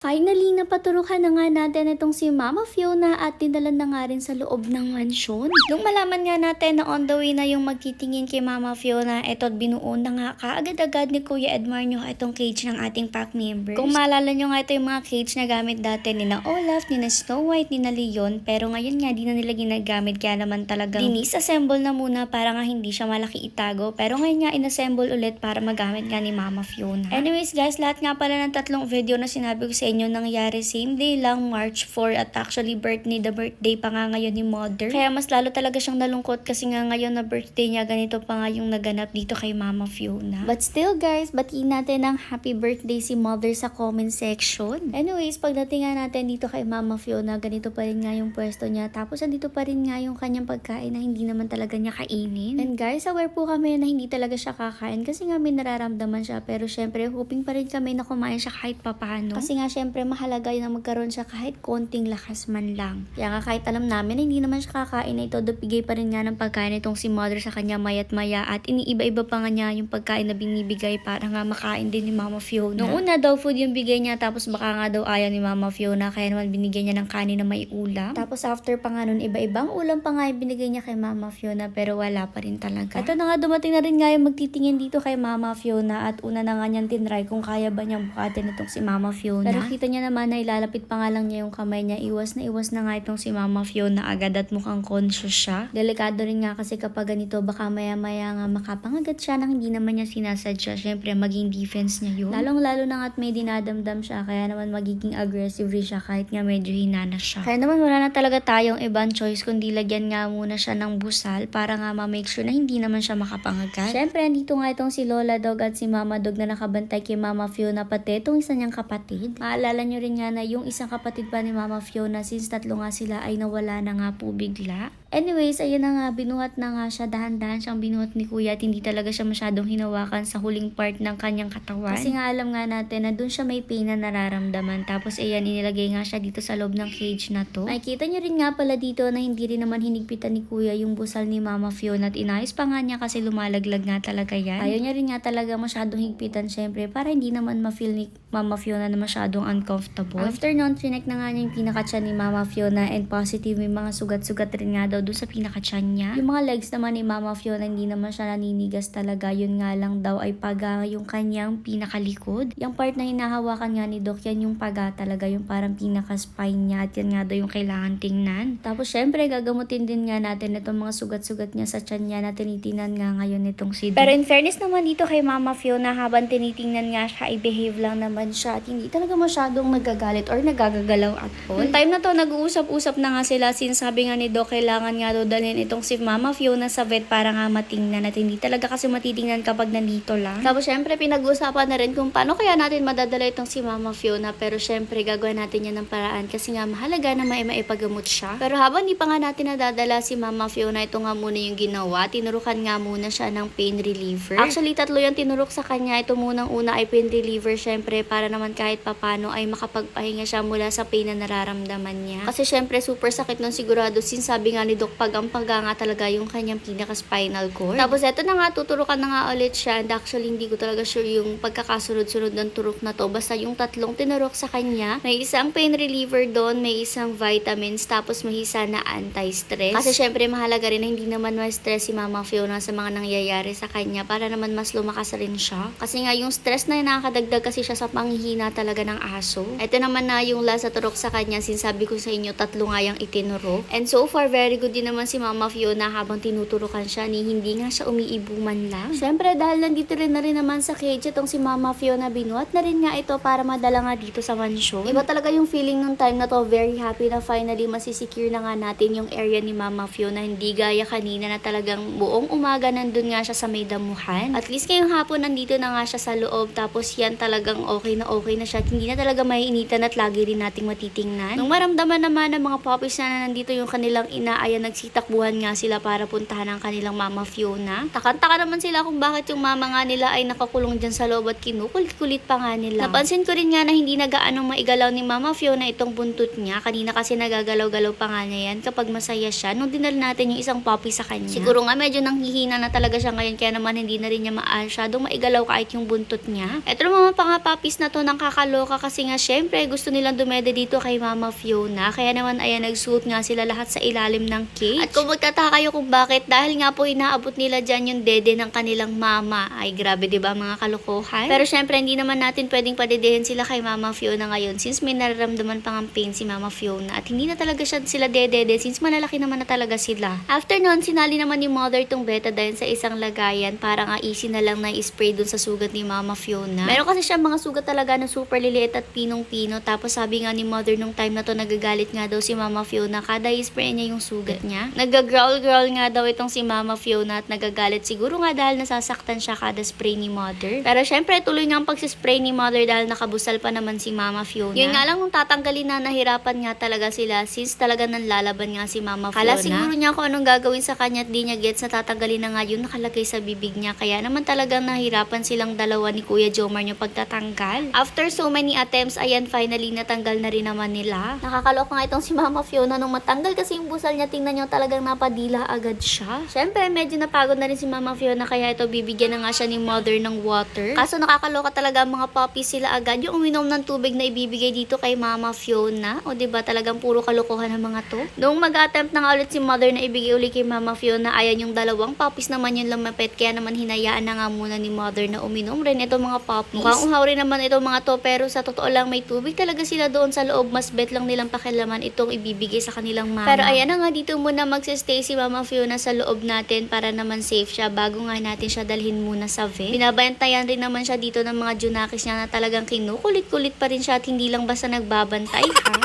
Finally, napaturukan na nga natin itong si Mama Fiona at dinala na nga rin sa loob ng mansyon. Nung malaman nga natin na on the way na yung magtitingin kay Mama Fiona, eto't binuo na nga kaagad-agad ni Kuya Edmarnyo itong cage ng ating pack members. Kung maalala nyo nga ito yung mga cage na gamit dati ni na Olaf, ni na Snow White, ni na Leon, pero ngayon nga di na nila ginagamit kaya naman talagang dinis-assemble na muna para nga hindi siya malaki itago. Pero ngayon nga inassemble ulit para magamit nga ni Mama Fiona. Anyways guys, lahat nga pala ng tatlong video na sinabi ko sa inyo nangyari same day lang, March 4 at actually birthday, the birthday pa nga ngayon ni Mother. Kaya mas lalo talaga siyang nalungkot kasi nga ngayon na birthday niya, ganito pa nga yung naganap dito kay Mama Fiona. But still guys, batiin natin ng happy birthday si Mother sa comment section. Anyways, pagdating nga natin dito kay Mama Fiona, ganito pa rin nga yung pwesto niya. Tapos andito pa rin nga yung kanyang pagkain na hindi naman talaga niya kainin. And guys, aware po kami na hindi talaga siya kakain kasi nga may nararamdaman siya. Pero syempre, hoping pa rin kami na kumain siya kahit papano. Kasi nga syempre, mahalaga yun na magkaroon siya kahit konting lakas man lang. Kaya nga kahit alam namin na hindi naman siya kakain na ito, bigay pa rin nga ng pagkain itong si mother sa kanya mayat maya at iniiba-iba pa nga niya yung pagkain na binibigay para nga makain din ni Mama Fiona. Noong una daw food yung bigay niya tapos baka nga daw ayaw ni Mama Fiona kaya naman binigyan niya ng kanin na may ulam. Tapos after pa nga nun, iba-ibang ulam pa nga yung binigay niya kay Mama Fiona pero wala pa rin talaga. Ito na nga dumating na rin nga yung magtitingin dito kay Mama Fiona at una na nga niyang tinry kung kaya ba niyang bukatin itong si Mama Fiona. Pero kita niya naman na ilalapit pa nga lang niya yung kamay niya. Iwas na iwas na nga itong si Mama Fiona agad at mukhang conscious siya. Delikado rin nga kasi kapag ganito baka maya-maya nga makapangagat siya nang hindi naman niya sinasadya. Siyempre maging defense niya yun. Lalong-lalo na nga at may dinadamdam siya kaya naman magiging aggressive rin siya kahit nga medyo hinana siya. Kaya naman wala na talaga tayong ibang choice kundi lagyan nga muna siya ng busal para nga ma-make sure na hindi naman siya makapangagat. Siyempre andito nga itong si Lola Dog at si Mama Dog na nakabantay kay Mama Fiona pati itong isa niyang kapatid. Maalala nyo rin nga na yung isang kapatid pa ni Mama Fiona since tatlo nga sila ay nawala na nga po bigla. Anyways, ayun na nga, binuhat na nga siya, dahan-dahan siyang binuhat ni Kuya at hindi talaga siya masyadong hinawakan sa huling part ng kanyang katawan. Kasi nga alam nga natin na dun siya may pain na nararamdaman. Tapos ayan, inilagay nga siya dito sa loob ng cage na to. Makikita niyo rin nga pala dito na hindi rin naman hinigpitan ni Kuya yung busal ni Mama Fiona at inayos pa nga niya kasi lumalaglag nga talaga yan. Ayaw niya rin nga talaga masyadong higpitan syempre para hindi naman ma-feel ni Mama Fiona na masyadong uncomfortable. After nun, chinek na nga niya yung pinaka-chan ni Mama Fiona and positive may mga sugat-sugat rin nga daw doon sa pinaka-chan niya. Yung mga legs naman ni Mama Fiona hindi naman siya naninigas talaga. Yun nga lang daw ay paga yung kanyang pinakalikod. Yung part na hinahawakan nga ni Doc, yan yung paga talaga. Yung parang pinaka-spine niya at yan nga daw yung kailangan tingnan. Tapos syempre gagamutin din nga natin itong mga sugat-sugat niya sa chan niya na tinitinan nga ngayon itong si Doc. Pero in fairness naman dito kay Mama Fiona habang tinitingnan nga siya ay behave lang naman siya at hindi talaga masyadong nagagalit or nagagagalaw at all. Yung time na to nag-uusap-usap na nga sila since sabi nga ni Doc kailangan nga daw dalhin itong si Mama Fiona sa vet para nga matingnan at hindi talaga kasi matitingnan kapag nandito lang. Tapos syempre pinag-usapan na rin kung paano kaya natin madadala itong si Mama Fiona pero syempre gagawin natin yan ng paraan kasi nga mahalaga na may maipagamot siya. Pero habang di pa nga natin nadadala si Mama Fiona ito nga muna yung ginawa. Tinurukan nga muna siya ng pain reliever. Actually tatlo yung tinurok sa kanya. Ito munang una ay pain reliever syempre para naman kahit papano ay makapagpahinga siya mula sa pain na nararamdaman niya. Kasi syempre super sakit nun sigurado since sabi nga ni Doc pag ang paga nga talaga yung kanyang pinaka-spinal cord. Tapos eto na nga tuturukan na nga ulit siya and actually hindi ko talaga sure yung pagkakasunod-sunod ng turok na to. Basta yung tatlong tinurok sa kanya, may isang pain reliever doon, may isang vitamins, tapos may isa na anti-stress. Kasi syempre mahalaga rin na hindi naman ma-stress si Mama Fiona sa mga nangyayari sa kanya para naman mas lumakas rin siya. Kasi nga yung stress na nakakadagdag kasi siya sa panghihina talaga ng aso. Ito naman na yung last na turok sa kanya, sinasabi ko sa inyo, tatlo nga yung itinurok. And so far, very good din naman si Mama Fiona habang tinuturukan siya ni hindi nga siya umiibo man lang. Syempre dahil nandito rin na rin naman sa cage itong si Mama Fiona binuhat na rin nga ito para madala nga dito sa mansyon. Iba talaga yung feeling nung time na to. Very happy na finally masisecure na nga natin yung area ni Mama Fiona. Hindi gaya kanina na talagang buong umaga nandun nga siya sa may damuhan. At least ngayong hapon nandito na nga siya sa loob. Tapos yan talagang okay na okay na siya. At hindi na talaga maiinitan at lagi rin nating matitingnan. Nung maramdaman naman ng mga puppies na nandito yung kanilang ina, ayan nagsitakbuhan nga sila para puntahan ang kanilang Mama Fiona. Takantaka naman sila kung bakit yung mama nga nila ay nakakulong dyan sa loob at kinukulit-kulit pa nga nila. Napansin ko rin nga na hindi nagaanong maigalaw ni Mama Fiona itong buntot niya. Kanina kasi nagagalaw-galaw pa nga niya yan kapag masaya siya. Nung dinal natin yung isang puppy sa kanya. Siguro nga medyo nanghihina na talaga siya ngayon kaya naman hindi na rin niya masyadong maigalaw kahit yung buntot niya. Eto naman mga puppies na to nang kakaloka kasi nga syempre gusto nilang dumede dito kay Mama Fiona. Kaya naman ayan nagsuot nga sila lahat sa ilalim ng cage. At kung magtataka kayo kung bakit, dahil nga po inaabot nila dyan yung dede ng kanilang mama. Ay grabe 'di ba mga kalokohan? Pero syempre hindi naman natin pwedeng padedehin sila kay Mama Fiona ngayon since may nararamdaman pang ang pain si Mama Fiona at hindi na talaga siya sila dedede since malalaki naman na talaga sila. After nun, sinali naman ni mother tong betadine sa isang lagayan para nga easy na lang na i-spray dun sa sugat ni Mama Fiona. Meron kasi siya mga sugat talaga na super liliit at pinong-pino tapos sabi nga ni mother nung time na to nagagalit nga daw si Mama Fiona kada i-spray niya yung sugat niya. Nagagrowl-growl nga daw itong si Mama Fiona at nagagalit siguro nga dahil nasasaktan siya kada spray ni mother. Pero syempre tuloy nga ang pagsispray ni mother dahil nakabusal pa naman si Mama Fiona. Yun nga lang nung tatanggalin na nahirapan nga talaga sila since talaga nanlalaban nga si Mama Fiona. Kala siguro niya kung anong gagawin sa kanya at di niya gets na tatanggalin na nga yun nakalagay sa bibig niya. Kaya naman talagang nahirapan silang dalawa ni Kuya Jomar yung pagtatanggal. After so many attempts, ayan finally natanggal na rin naman nila. Nakakaloka nga itong si Mama Fiona nung matanggal kasi yung busal niya tingnan niyo talagang napadila agad siya. Syempre medyo napagod na rin si Mama Fiona kaya ito bibigyan na nga siya ni mother ng water. Kaso nakakaloka talaga ang mga puppies sila agad yung uminom ng tubig na ibibigay dito kay Mama Fiona. O ba talagang puro kalokohan ng mga to. Noong mag-attempt na nga ulit si mother na ibigay ulit kay Mama Fiona, ayan yung dalawang puppies naman yung lumapit kaya naman hinayaan na nga muna ni mother na uminom rin itong mga puppies. Mukhang uhaw rin naman itong mga to pero sa totoo lang may tubig talaga sila doon sa loob. Mas bet lang nilang pakilaman itong ibibigay sa kanilang mama. Pero ayan na nga dito muna magsistay si Mama Fiona sa loob natin para naman safe siya bago nga natin siya dalhin muna sa vet. Binabantayan rin naman siya dito ng mga junakis niya na talagang kinukulit-kulit pa rin siya at hindi lang basta nagbabantay ha.